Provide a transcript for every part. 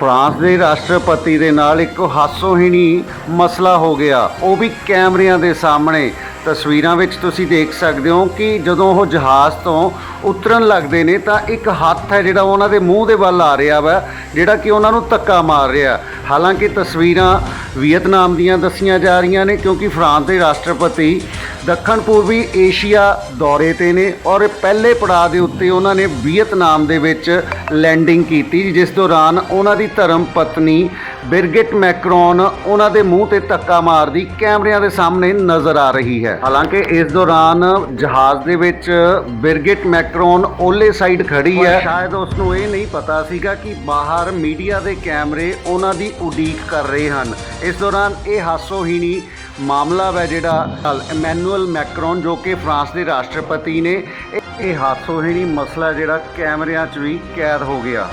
France ਦੇ ਰਾਸ਼ਟਰਪਤੀ ਦੇ ਨਾਲ ਇੱਕ ਹਾਸੋਹੀਣੀ ਮਸਲਾ ਹੋ ਗਿਆ। ਉਹ ਵੀ ਕੈਮਰਿਆਂ ਦੇ ਸਾਹਮਣੇ। ਤਸਵੀਰਾਂ ਵਿੱਚ ਤੁਸੀਂ ਦੇਖ ਸਕਦੇ ਹੋ ਕਿ ਜਦੋਂ ਉਹ ਜਹਾਜ਼ ਤੋਂ ਉਤਰਨ ਲੱਗਦੇ ਨੇ ਤਾਂ ਇੱਕ ਹੱਥ ਹੈ ਜਿਹੜਾ ਉਹਨਾਂ ਦੇ ਮੂੰਹ ਦੇ ਵੱਲ ਆ ਰਿਹਾ ਵਾ, ਜਿਹੜਾ ਕਿ ਉਹਨਾਂ ਨੂੰ ਧੱਕਾ ਮਾਰ ਰਿਹਾ। ਹਾਲਾਂਕਿ ਤਸਵੀਰਾਂ ਵੀਅਤਨਾਮ ਦੀਆਂ ਦੱਸੀਆਂ ਜਾ ਰਹੀਆਂ ਨੇ ਕਿਉਂਕਿ ਫਰਾਂਸ ਦੇ ਰਾਸ਼ਟਰਪਤੀ ਦੱਖਣ ਪੂਰਬੀ ਏਸ਼ੀਆ ਦੌਰੇ ਤੇ ਨੇ ਔਰ ਪਹਿਲੇ ਪੜਾਅ ਦੇ ਉੱਤੇ ਉਹਨਾਂ ਨੇ ਵੀਅਤਨਾਮ ਦੇ ਵਿੱਚ ਲੈਂਡਿੰਗ ਕੀਤੀ ਜਿਸ ਦੌਰਾਨ ਉਹਨਾਂ ਦੀ ਧਰਮ ਪਤਨੀ ਬਿਰਗਿਟ ਮੈਕਰੋਨ ਉਹਨਾਂ ਦੇ ਮੂੰਹ ਤੇ ਧੱਕਾ ਮਾਰਦੀ ਕੈਮਰਿਆਂ ਦੇ ਸਾਹਮਣੇ ਨਜ਼ਰ ਆ ਰਹੀ ਹੈ। ਹਾਲਾਂਕਿ ਇਸ ਦੌਰਾਨ ਜਹਾਜ਼ ਦੇ ਵਿੱਚ ਬਿਰਗਿਟ ਮੈਕਰੋਨ ਓਲੇ ਸਾਈਡ ਖੜੀ ਹੈ। ਸ਼ਾਇਦ ਉਸ ਨੂੰ ਇਹ ਨਹੀਂ ਪਤਾ ਸੀਗਾ ਕਿ ਬਾਹਰ ਮੀਡੀਆ ਦੇ ਕੈਮਰੇ ਉਹਨਾਂ ਦੀ ਉਡੀਕ ਕਰ ਰਹੇ ਹਨ। ਇਸ ਦੌਰਾਨ ਇਹ ਹਾਸੋਹੀਣੀ ਮਾਮਲਾ ਹੈ ਜਿਹੜਾ ਇਮੈਨੂਅਲ ਮੈਕਰੋਨ ਜੋ ਕਿ ਫਰਾਂਸ ਦੇ ਰਾਸ਼ਟਰਪਤੀ ਨੇ ਇਹ- ਇਹ ਹਾਸੋਹੀਣੀ ਮਸਲਾ ਜਿਹੜਾ ਕੈਮਰਿਆਂ 'ਚ ਵੀ ਕੈਦ ਹੋ ਗਿਆ।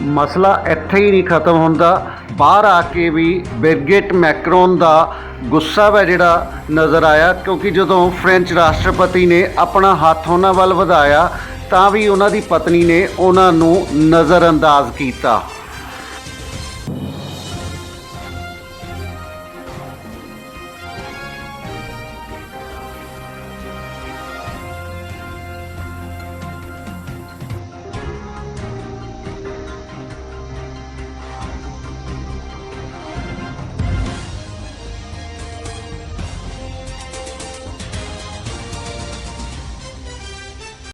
ਮਸਲਾ ਇੱਥੇ ਹੀ ਨਹੀਂ ਖਤਮ ਹੁੰਦਾ। ਬਾਹਰ ਆ ਕੇ ਵੀ ਬਿਰਗਿਟ ਮੈਕਰੋਨ ਦਾ ਗੁੱਸਾ ਵਾ ਜਿਹੜਾ ਨਜ਼ਰ ਆਇਆ, ਕਿਉਂਕਿ ਜਦੋਂ ਫ੍ਰੈਂਚ ਰਾਸ਼ਟਰਪਤੀ ਨੇ ਆਪਣਾ ਹੱਥ ਉਹਨਾਂ ਵੱਲ ਵਧਾਇਆ, ਤਾਂ ਵੀ ਉਹਨਾਂ ਦੀ ਪਤਨੀ ਨੇ ਉਹਨਾਂ ਨੂੰ ਨਜ਼ਰਅੰਦਾਜ਼ ਕੀਤਾ।